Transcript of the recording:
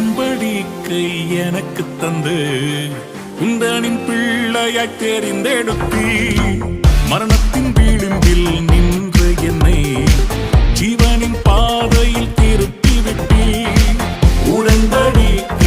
உடன்படிக்கை எனக்கு தந்து உந்தனின் பிள்ளையாய் தெரிந்தெடுத்தி. மரணத்தின் விளிம்பில் நின்ற என்னை ஜீவனின் பாதையில் திருத்தி விட்டி. உடன்படிக்கை